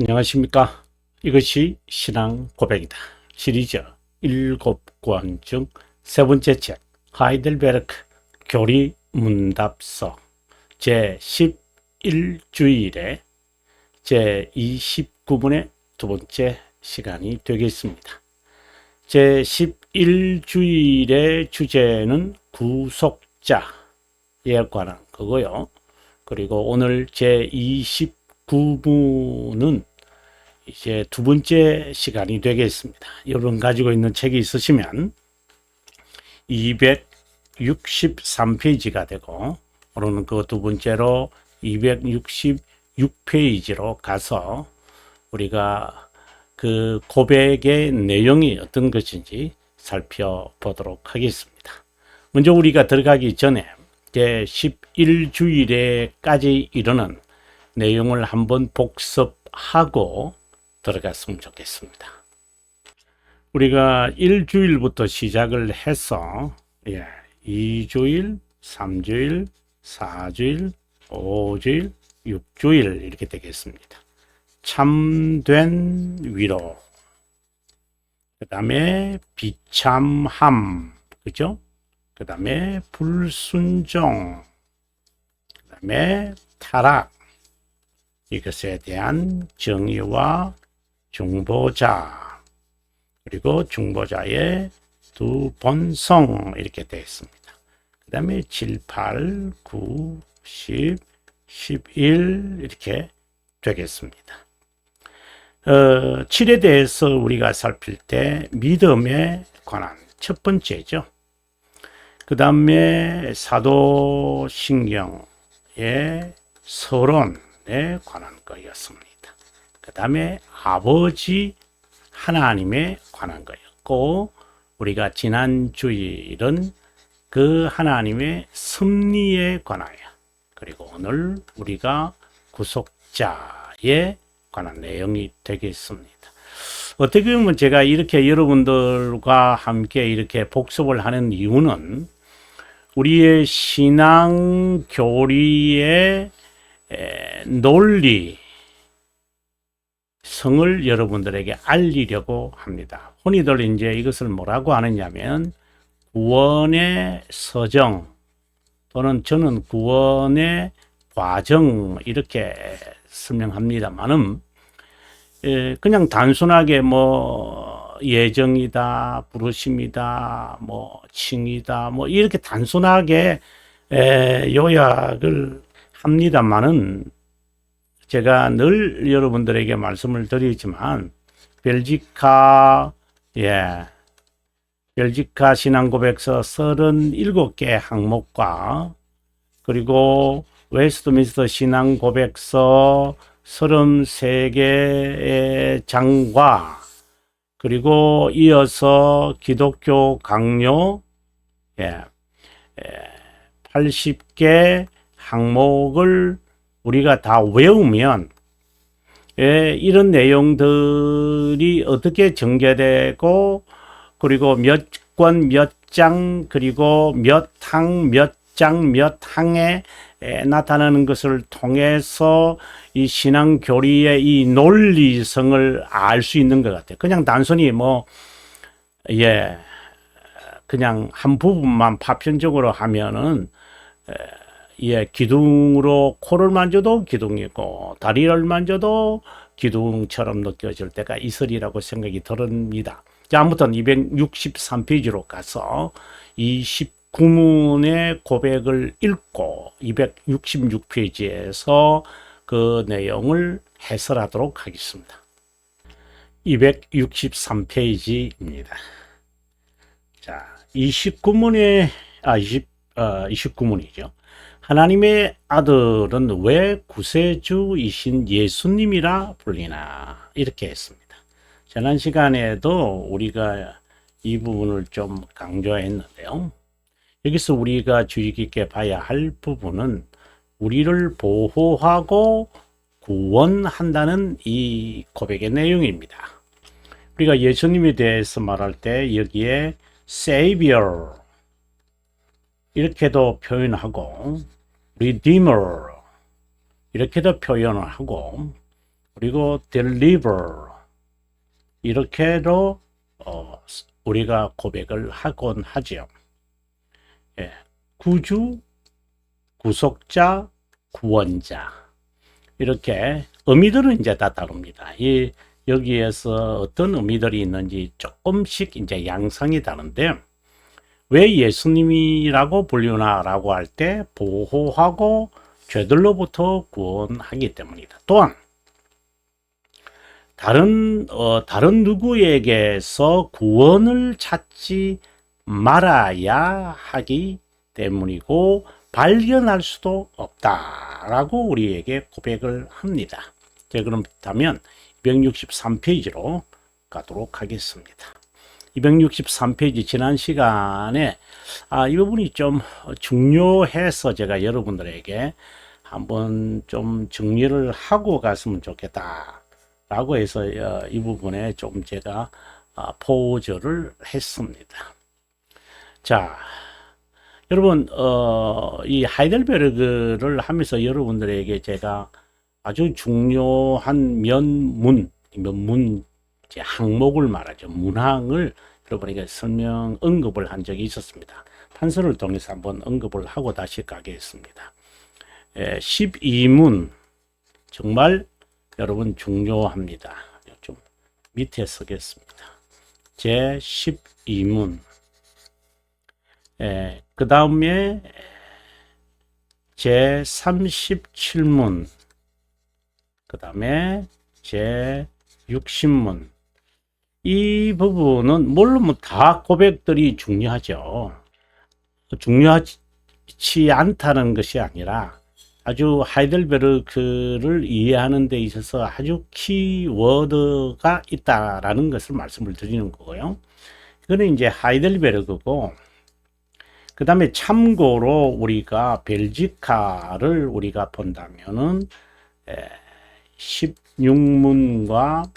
안녕하십니까. 이것이 신앙 고백이다. 시리즈 일곱 권 중 세 번째 책 하이델베르크 교리 문답서 제 11주일에 제 29분의 두 번째 시간이 되겠습니다. 제 11주일의 주제는 구속자에 관한 거고요. 그리고 오늘 제 29부는 이제 두 번째 시간이 되겠습니다. 여러분 가지고 있는 책이 있으시면 263페이지가 되고 오늘은 그 두 번째로 266페이지로 가서 우리가 그 고백의 내용이 어떤 것인지 살펴보도록 하겠습니다. 먼저 우리가 들어가기 전에 제 11주일에까지 이르는 내용을 한번 복습하고 들어갔으면 좋겠습니다. 우리가 일주일부터 시작을 해서 예, 2주일, 3주일, 4주일, 5주일, 6주일 이렇게 되겠습니다. 참된 위로 그 다음에 비참함 그죠? 그 다음에 불순종 그 다음에 타락 이것에 대한 정의와 중보자 그리고 중보자의 두 본성 이렇게 되어 있습니다. 그 다음에 7, 8, 9, 10, 11 이렇게 되겠습니다. 어, 7에 대해서 우리가 살필 때 믿음에 관한 첫 번째죠. 그 다음에 사도신경의 서론 에 관한 거였습니다. 그 다음에 아버지 하나님에 관한 거였고 우리가 지난 주일은 그 하나님의 섭리에 관하여 그리고 오늘 우리가 구속자에 관한 내용이 되겠습니다. 어떻게 보면 제가 이렇게 여러분들과 함께 이렇게 복습을 하는 이유는 우리의 신앙 교리의 논리, 성을 여러분들에게 알리려고 합니다. 흔히들 이제 이것을 뭐라고 하느냐면 구원의 서정 또는 저는 구원의 과정 이렇게 설명합니다만은 그냥 단순하게 뭐 예정이다, 부르심이다, 뭐 칭이다, 뭐 이렇게 단순하게 요약을 합니다만은 제가 늘 여러분들에게 말씀을 드리지만 벨지카 예 벨지카 신앙 고백서 37개 항목과 그리고 웨스트민스터 신앙 고백서 33개의 장과 그리고 이어서 기독교 강요 예, 80개 항목을 우리가 다 외우면 예, 이런 내용들이 어떻게 전개되고 그리고 몇 권, 몇 장, 그리고 몇 항, 몇 장, 몇 항에 나타나는 것을 통해서 이 신앙 교리의 이 논리성을 알 수 있는 것 같아요. 그냥 단순히 뭐, 예, 그냥 한 부분만 파편적으로 하면은, 예, 기둥으로 코를 만져도 기둥이고 다리를 만져도 기둥처럼 느껴질 때가 있으리라고 생각이 들습니다. 자, 아무튼 263페이지로 가서 29문의 고백을 읽고 266페이지에서 그 내용을 해설하도록 하겠습니다. 263페이지입니다. 자, 29문의 아 20, 어, 29문이죠. 하나님의 아들은 왜 구세주이신 예수님이라 불리나 이렇게 했습니다. 지난 시간에도 우리가 이 부분을 좀 강조했는데요. 여기서 우리가 주의 깊게 봐야 할 부분은 우리를 보호하고 구원한다는 이 고백의 내용입니다. 우리가 예수님에 대해서 말할 때 여기에 Savior 이렇게도 표현하고 Redeemer 이렇게도 표현을 하고 그리고 deliver 이렇게도 어, 우리가 고백을 하곤 하지요. 예, 구주, 구속자, 구원자 이렇게 의미들은 이제 다 다릅니다. 이 여기에서 어떤 의미들이 있는지 조금씩 이제 양상이 다른데 왜 예수님이라고 불리나라고 할 때 보호하고 죄들로부터 구원하기 때문이다. 또한 다른 어, 다른 누구에게서 구원을 찾지 말아야 하기 때문이고 발견할 수도 없다라고 우리에게 고백을 합니다. 자, 그렇다면 263페이지로 가도록 하겠습니다. 263페이지 지난 시간에 아, 이 부분이 좀 중요해서 제가 여러분들에게 한번 좀 정리를 하고 갔으면 좋겠다. 라고 해서 어, 이 부분에 좀 제가 아, 포즈를 했습니다. 자, 여러분, 어, 이 하이델베르그를 하면서 여러분들에게 제가 아주 중요한 면문, 면문 이제 항목을 말하죠. 문항을 여러분에게 설명, 언급을 한 적이 있었습니다. 판서를 통해서 한번 언급을 하고 다시 가겠습니다. 에, 12문, 정말 여러분 중요합니다. 좀 밑에 쓰겠습니다. 제 12문. 에, 그 다음에 제 37문. 그 다음에 제 60문. 이 부분은 물론 뭐 다 고백들이 중요하죠. 중요하지 않다는 것이 아니라 아주 하이델베르크를 이해하는 데 있어서 아주 키워드가 있다라는 것을 말씀을 드리는 거고요. 이거는 이제 하이델베르크고 그 다음에 참고로 우리가 벨지카를 우리가 본다면은 16문과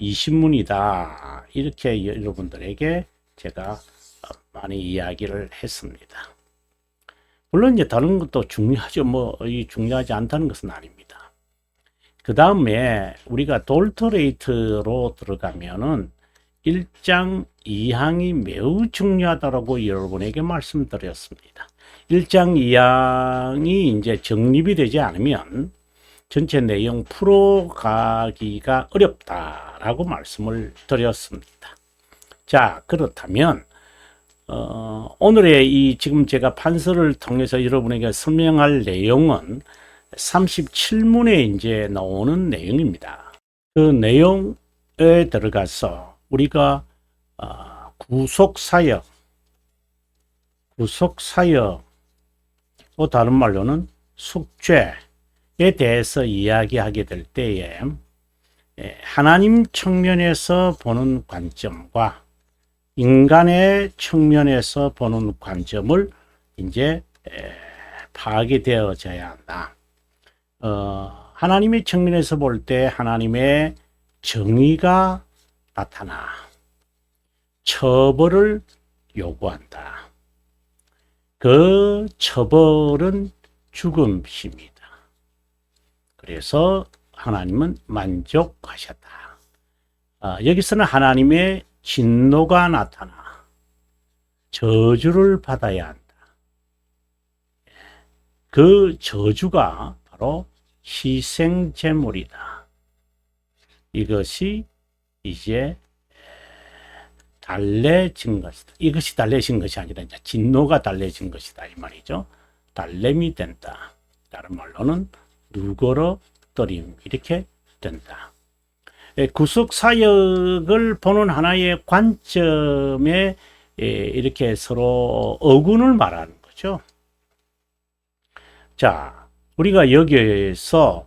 20문이다. 이렇게 여러분들에게 제가 많이 이야기를 했습니다. 물론 이제 다른 것도 중요하죠. 뭐, 이 중요하지 않다는 것은 아닙니다. 그 다음에 우리가 돌터레이트로 들어가면은 1장 2항이 매우 중요하다라고 여러분에게 말씀드렸습니다. 1장 2항이 이제 정립이 되지 않으면 전체 내용 풀어가기가 어렵다 라고 말씀을 드렸습니다. 자, 그렇다면 어, 오늘의 이 지금 제가 판서를 통해서 여러분에게 설명할 내용은 37문에 이제 나오는 내용입니다. 그 내용에 들어가서 우리가 어, 구속사역, 구속사역, 또 다른 말로는 숙죄에 대해서 이야기하게 될 때에 예, 하나님 측면에서 보는 관점과 인간의 측면에서 보는 관점을 이제 파악이 되어져야 한다. 어, 하나님의 측면에서 볼 때 하나님의 정의가 나타나 처벌을 요구한다. 그 처벌은 죽음입니다. 그래서 하나님은 만족하셨다. 어, 여기서는 하나님의 진노가 나타나 저주를 받아야 한다. 그 저주가 바로 희생 제물이다. 이것이 이제 달래진 것이다. 이것이 달래진 것이 아니라 이제 진노가 달래진 것이다. 이 말이죠. 달램이 된다. 다른 말로는 누거러 떨임 이렇게 된다. 예, 구속 사역을 보는 하나의 관점에 예, 이렇게 서로 어군을 말하는 거죠. 자, 우리가 여기에서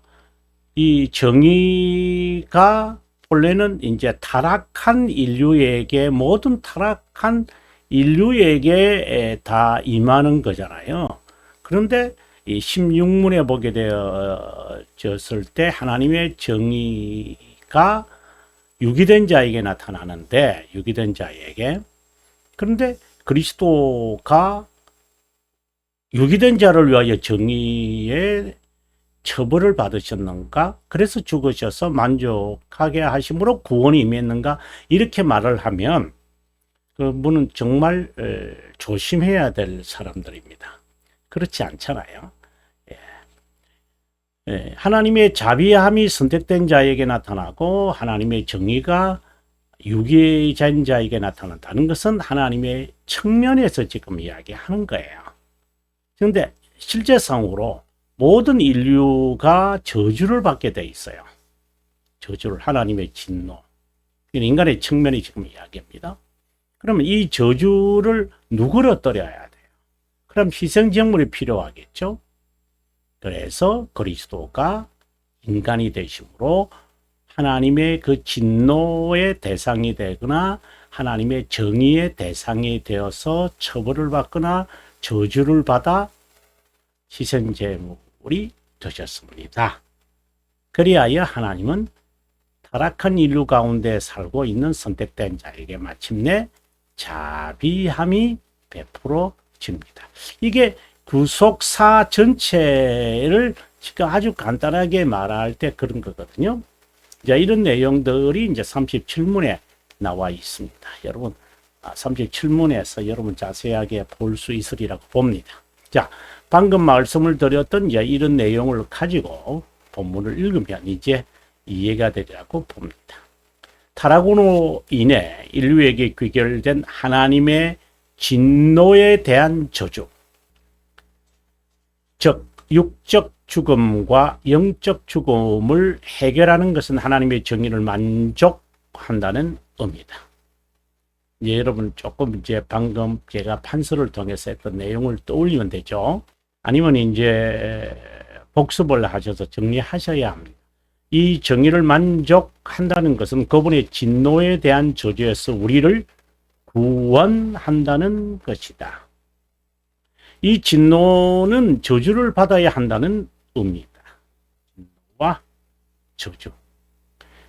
이 정의가 본래는 이제 타락한 인류에게 모든 타락한 인류에게 다 임하는 거잖아요. 그런데 이 16문에 보게 되었을 때 하나님의 정의 가 유기된 자에게 나타나는데 유기된 자에게 그런데 그리스도가 유기된 자를 위하여 정의의 처벌을 받으셨는가? 그래서 죽으셔서 만족하게 하심으로 구원이 임했는가? 이렇게 말을 하면 그분은 정말 에, 조심해야 될 사람들입니다. 그렇지 않잖아요. 예. 예, 하나님의 자비함이 선택된 자에게 나타나고 하나님의 정의가 유기자인 자에게 나타난다는 것은 하나님의 측면에서 지금 이야기하는 거예요. 그런데 실제상으로 모든 인류가 저주를 받게 돼 있어요. 저주를 하나님의 진노. 인간의 측면이 지금 이야기합니다. 그러면 이 저주를 누구로 떨어야? 그럼 희생제물이 필요하겠죠? 그래서 그리스도가 인간이 되심으로 하나님의 그 진노의 대상이 되거나 하나님의 정의의 대상이 되어서 처벌을 받거나 저주를 받아 희생제물이 되셨습니다. 그리하여 하나님은 타락한 인류 가운데 살고 있는 선택된 자에게 마침내 자비함이 베풀어 집니다. 이게 구속사 전체를 지금 아주 간단하게 말할 때 그런 거거든요. 자, 이런 내용들이 이제 37문에 나와 있습니다. 여러분, 37문에서 여러분 자세하게 볼 수 있으리라고 봅니다. 자, 방금 말씀을 드렸던 이제 이런 내용을 가지고 본문을 읽으면 이제 이해가 되리라고 봅니다. 타락으로 인해 인류에게 귀결된 하나님의 진노에 대한 저주, 즉 육적 죽음과 영적 죽음을 해결하는 것은 하나님의 정의를 만족한다는 의미다. 이제 여러분 조금 이제 방금 제가 판서를 통해서 했던 내용을 떠올리면 되죠. 아니면 이제 복습을 하셔서 정리하셔야 합니다. 이 정의를 만족한다는 것은 그분의 진노에 대한 저주에서 우리를 구원한다는 것이다. 이 진노는 저주를 받아야 한다는 의미다. 진노와 저주.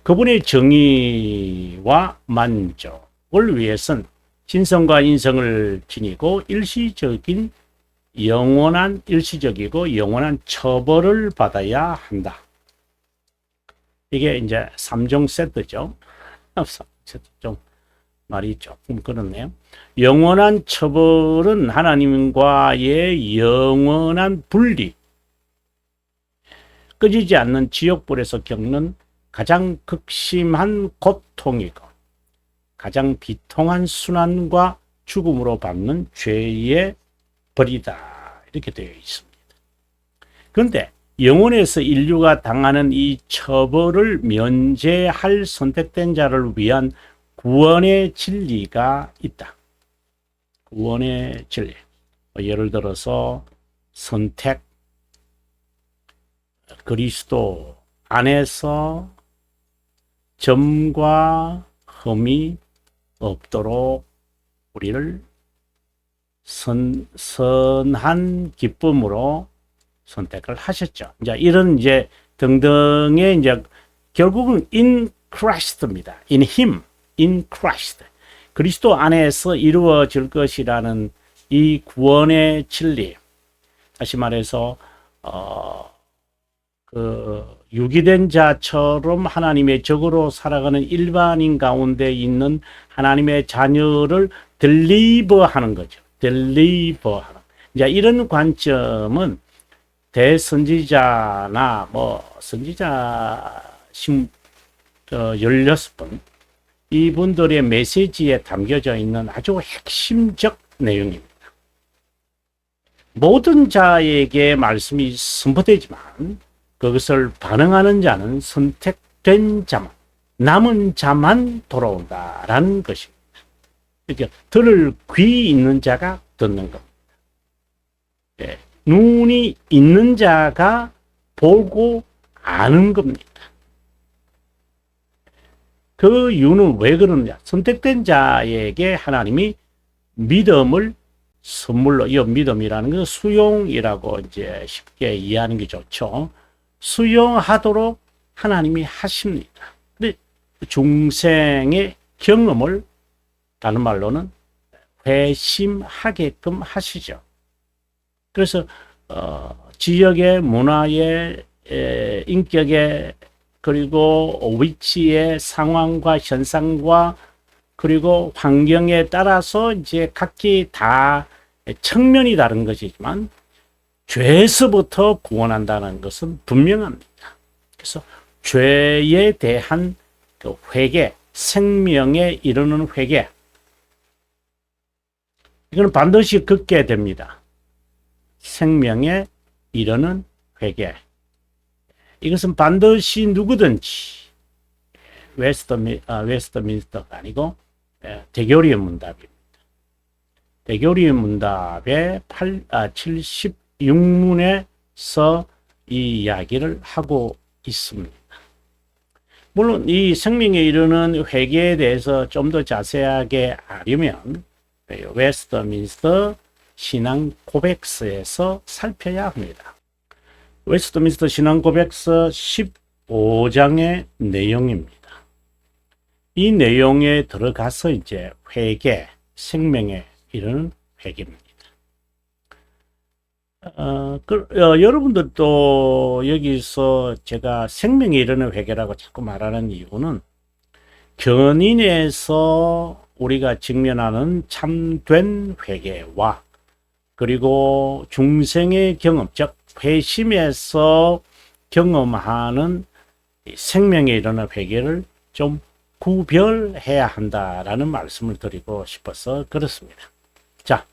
그분의 정의와 만족을 위해선 신성과 인성을 지니고 일시적인 영원한 일시적이고 영원한 처벌을 받아야 한다. 이게 이제 3종 세트죠. 3종 세트 좀 말이 조금 그렇네요. 영원한 처벌은 하나님과의 영원한 분리, 꺼지지 않는 지옥불에서 겪는 가장 극심한 고통이고 가장 비통한 순환과 죽음으로 받는 죄의 벌이다. 이렇게 되어 있습니다. 그런데 영혼에서 인류가 당하는 이 처벌을 면제할 선택된 자를 위한 구원의 진리가 있다. 구원의 진리. 뭐 예를 들어서 선택, 그리스도 안에서 점과 흠이 없도록 우리를 선, 선한 기쁨으로 선택을 하셨죠. 이제 이런 이제 등등의 이제 결국은 in Christ입니다. in him, in Christ. 그리스도 안에서 이루어질 것이라는 이 구원의 진리. 다시 말해서 어, 그 유기된 자처럼 하나님의 적으로 살아가는 일반인 가운데 있는 하나님의 자녀를 델리버하는 거죠. 델리버하는. 이제 이런 관점은 대선지자나 뭐 선지자 심 어, 16번 이분들의 메시지에 담겨져 있는 아주 핵심적 내용입니다. 모든 자에게 말씀이 선포되지만 그것을 반응하는 자는 선택된 자만 남은 자만 돌아온다라는 것입니다. 그러니까 들을 귀 있는 자가 듣는 겁니다. 예. 눈이 있는 자가 보고 아는 겁니다. 그 이유는 왜 그러느냐? 선택된 자에게 하나님이 믿음을 선물로, 이 믿음이라는 건 수용이라고 이제 쉽게 이해하는 게 좋죠. 수용하도록 하나님이 하십니다. 근데 중생의 경험을 다른 말로는 회심하게끔 하시죠. 그래서 어, 지역의 문화에 에, 인격의 그리고 위치의 상황과 현상과 그리고 환경에 따라서 이제 각기 다 측면이 다른 것이지만 죄에서부터 구원한다는 것은 분명합니다. 그래서 죄에 대한 그 회개, 생명에 이르는 회개. 이거는 반드시 긋게 됩니다. 생명에 이르는 회개. 이것은 반드시 누구든지 웨스터미, 아, 웨스터민스터가 아니고 예, 대교리의 문답입니다. 대교리의 문답의 8, 아, 76문에서 이 이야기를 하고 있습니다. 물론 이 생명에 이르는 회개에 대해서 좀 더 자세하게 알려면 웨스터민스터 신앙 고백서에서 살펴야 합니다. 웨스터민스터 신앙 고백서 15장의 내용입니다. 이 내용에 들어가서 이제 회개, 생명에 이르는 회개입니다. 어, 그, 어, 여러분들도 여기서 제가 생명에 이르는 회개라고 자꾸 말하는 이유는 견인에서 우리가 직면하는 참된 회개와 그리고 중생의 경험, 즉 회심에서 경험하는 생명에 이르는 회개를 좀 구별해야 한다라는 말씀을 드리고 싶어서 그렇습니다. 자,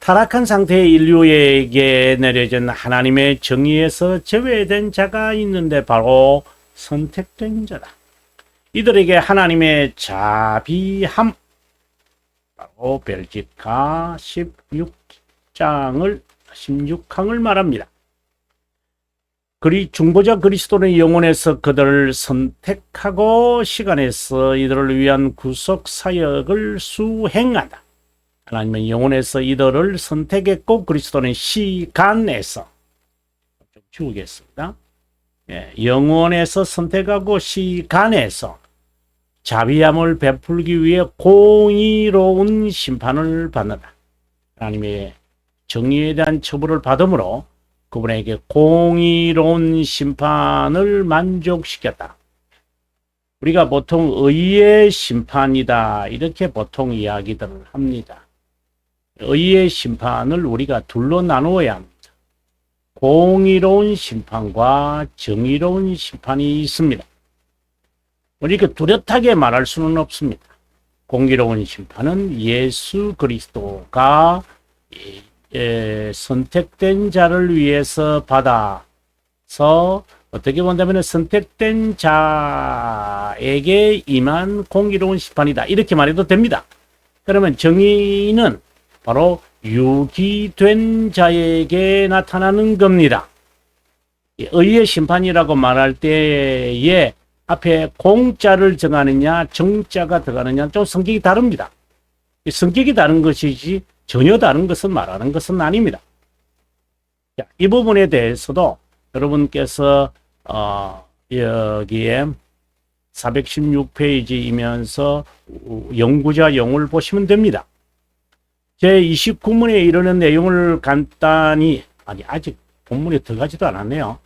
타락한 상태의 인류에게 내려진 하나님의 정의에서 제외된 자가 있는데 바로 선택된 자다. 이들에게 하나님의 자비함, 바로 벨지카 16장을 16항을 말합니다. 그리 중보자 그리스도는 영혼에서 그들을 선택하고 시간에서 이들을 위한 구속 사역을 수행한다. 하나님은 영혼에서 이들을 선택했고 그리스도는 시간에서 좀 지우겠습니다. 예, 영혼에서 선택하고 시간에서 자비함을 베풀기 위해 공의로운 심판을 받는다. 하나님의 정의에 대한 처벌을 받음으로 그분에게 공의로운 심판을 만족시켰다. 우리가 보통 의의 심판이다. 이렇게 보통 이야기들을 합니다. 의의 심판을 우리가 둘로 나누어야 합니다. 공의로운 심판과 정의로운 심판이 있습니다. 우리가 뚜렷하게 말할 수는 없습니다. 공의로운 심판은 예수 그리스도가 예, 선택된 자를 위해서 받아서 어떻게 본다면 선택된 자에게 임한 공의로운 심판이다. 이렇게 말해도 됩니다. 그러면 정의는 바로 유기된 자에게 나타나는 겁니다. 의의 심판이라고 말할 때에 앞에 공자를 정하느냐 정자가 들어가느냐 좀 성격이 다릅니다. 성격이 다른 것이지 전혀 다른 것은 말하는 것은 아닙니다. 자, 이 부분에 대해서도 여러분께서 어, 여기에 416페이지이면서 연구자 용을 보시면 됩니다. 제 29문에 이르는 내용을 간단히 아니 아직 본문에 들어가지도 않았네요.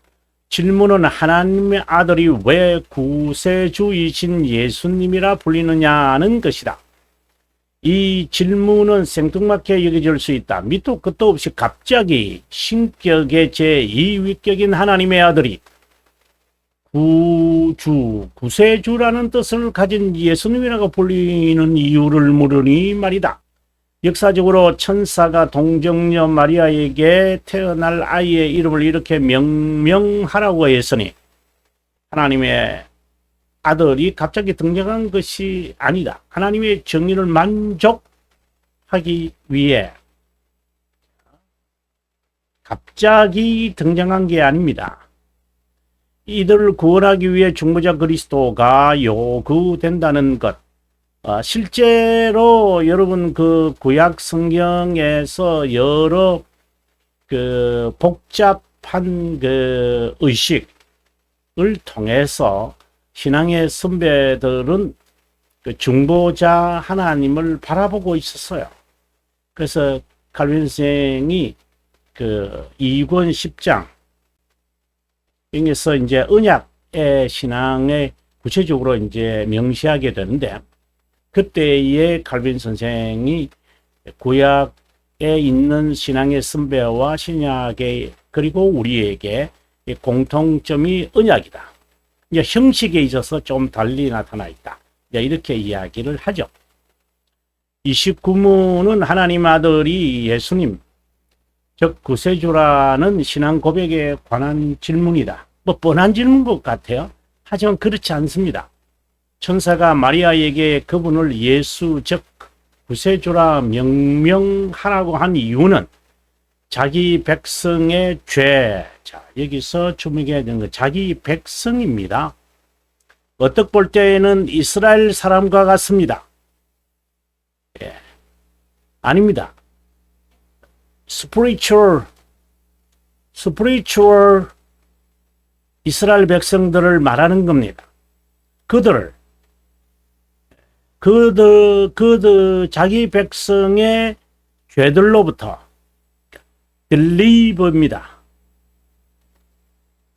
질문은 하나님의 아들이 왜 구세주이신 예수님이라 불리느냐는 것이다. 이 질문은 생뚱맞게 여겨질 수 있다. 밑도 끝도 없이 갑자기 신격의 제2위격인 하나님의 아들이 구주, 구세주라는 뜻을 가진 예수님이라고 불리는 이유를 물으니 말이다. 역사적으로 천사가 동정녀 마리아에게 태어날 아이의 이름을 이렇게 명명하라고 했으니 하나님의 아들이 갑자기 등장한 것이 아니다. 하나님의 정의를 만족하기 위해 갑자기 등장한 게 아닙니다. 이들을 구원하기 위해 중보자 그리스도가 요구된다는 것. 어, 실제로 여러분 그 구약 성경에서 여러 그 복잡한 그 의식을 통해서 신앙의 선배들은 그 중보자 하나님을 바라보고 있었어요. 그래서 칼빈 생이 그 2권 10장 여기서 이제 언약의 신앙에 구체적으로 이제 명시하게 되는데 그때의 칼빈 선생이 구약에 있는 신앙의 선배와 신약의 그리고 우리에게 이 공통점이 언약이다. 이제 형식에 있어서 좀 달리 나타나 있다. 이제 이렇게 이야기를 하죠. 29문은 하나님 아들이 예수님, 즉 구세주라는 신앙 고백에 관한 질문이다. 뭐 뻔한 질문 것 같아요. 하지만 그렇지 않습니다. 천사가 마리아에게 그분을 예수 즉 구세주라 명명하라고 한 이유는 자기 백성의 죄. 자, 여기서 주목해야 되는 건 자기 백성입니다. 어떻게 볼 때에는 이스라엘 사람과 같습니다. 예. 아닙니다. spiritual, spiritual 이스라엘 백성들을 말하는 겁니다. 그들을 그들 그들 자기 백성의 죄들로부터 딜리버입니다.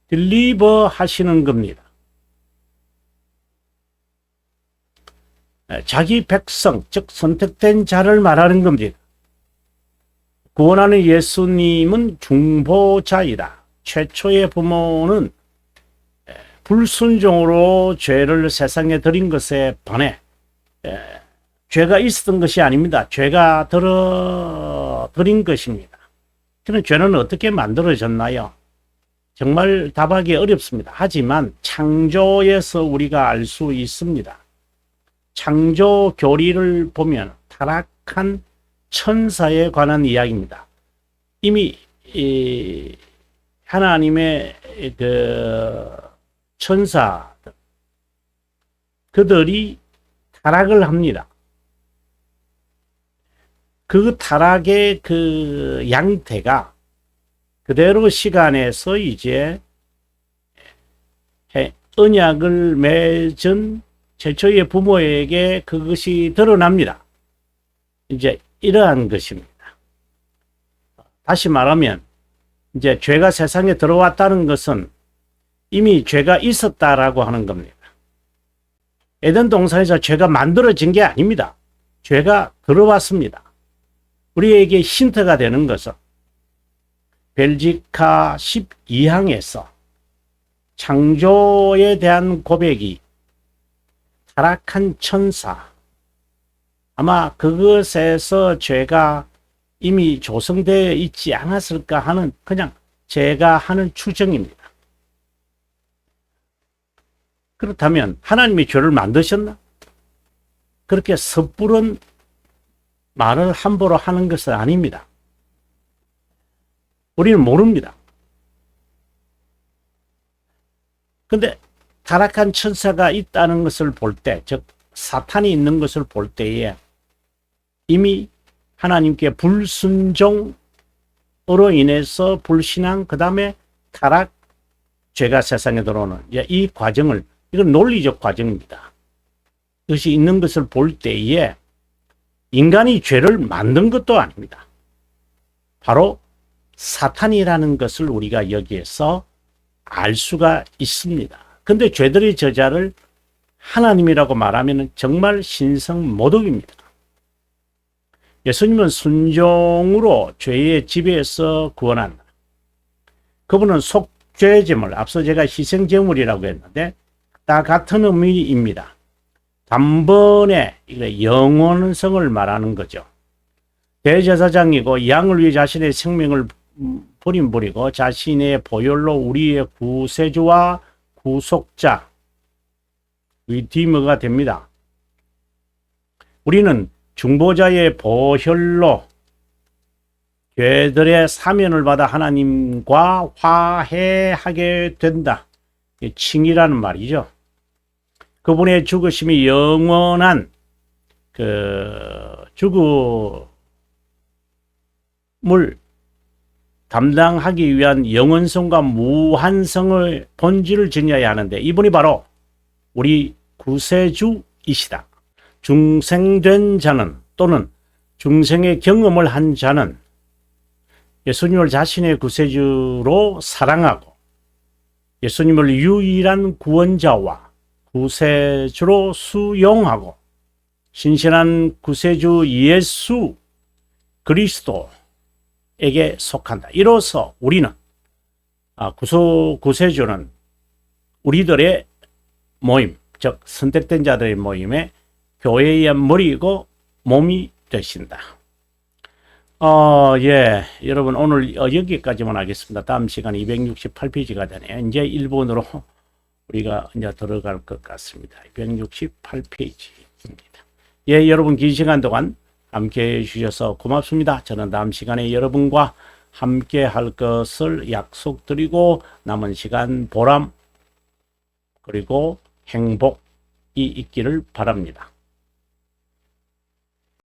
딜리버 하시는 겁니다. 자기 백성, 즉 선택된 자를 말하는 겁니다. 구원하는 예수님은 중보자이다. 최초의 부모는 불순종으로 죄를 세상에 들인 것에 반해 죄가 있었던 것이 아닙니다. 죄가 들어 들인 것입니다. 그런 죄는 어떻게 만들어졌나요? 정말 답하기 어렵습니다. 하지만 창조에서 우리가 알 수 있습니다. 창조 교리를 보면 타락한 천사에 관한 이야기입니다. 이미 하나님의 그 천사 그들이 타락을 합니다. 그 타락의 그 양태가 그대로 시간에서 이제 언약을 맺은 최초의 부모에게 그것이 드러납니다. 이제 이러한 것입니다. 다시 말하면 이제 죄가 세상에 들어왔다는 것은 이미 죄가 있었다라고 하는 겁니다. 에덴 동산에서 죄가 만들어진 게 아닙니다. 죄가 들어왔습니다. 우리에게 힌트가 되는 것은 벨지카 12항에서 창조에 대한 고백이 타락한 천사 아마 그것에서 죄가 이미 조성되어 있지 않았을까 하는 그냥 제가 하는 추정입니다. 그렇다면 하나님이 죄를 만드셨나? 그렇게 섣부른 말을 함부로 하는 것은 아닙니다. 우리는 모릅니다. 근데 타락한 천사가 있다는 것을 볼 때, 즉 사탄이 있는 것을 볼 때에 이미 하나님께 불순종으로 인해서 불신앙, 그 다음에 타락, 죄가 세상에 들어오는 이 과정을 이건 논리적 과정입니다. 이것이 있는 것을 볼 때에 인간이 죄를 만든 것도 아닙니다. 바로 사탄이라는 것을 우리가 여기에서 알 수가 있습니다. 근데 죄들의 저자를 하나님이라고 말하면 정말 신성 모독입니다. 예수님은 순종으로 죄의 지배에서 구원한다. 그분은 속죄제물, 앞서 제가 희생제물이라고 했는데 다 같은 의미입니다. 단번에 영원성을 말하는 거죠. 대제사장이고 양을 위해 자신의 생명을 버림버리고 자신의 보혈로 우리의 구세주와 구속자 리디머가 됩니다. 우리는 중보자의 보혈로 죄들의 사면을 받아 하나님과 화해하게 된다. 칭이라는 말이죠. 그분의 죽으심이 영원한 그 죽음을 담당하기 위한 영원성과 무한성을 본질을 지녀야 하는데 이분이 바로 우리 구세주이시다. 중생된 자는 또는 중생의 경험을 한 자는 예수님을 자신의 구세주로 사랑하고 예수님을 유일한 구원자와 구세주로 수용하고 신실한 구세주 예수 그리스도에게 속한다. 이로써 우리는 아, 구소 구세주는 우리들의 모임, 즉 선택된 자들의 모임에 교회의 머리이고 몸이 되신다. 어, 예, 여러분 오늘 어, 여기까지만 하겠습니다. 다음 시간 268페이지가 되네요. 이제 일본으로 우리가 이제 들어갈 것 같습니다. 268페이지입니다. 예, 여러분 긴 시간 동안 함께 해주셔서 고맙습니다. 저는 다음 시간에 여러분과 함께 할 것을 약속드리고 남은 시간 보람 그리고 행복이 있기를 바랍니다.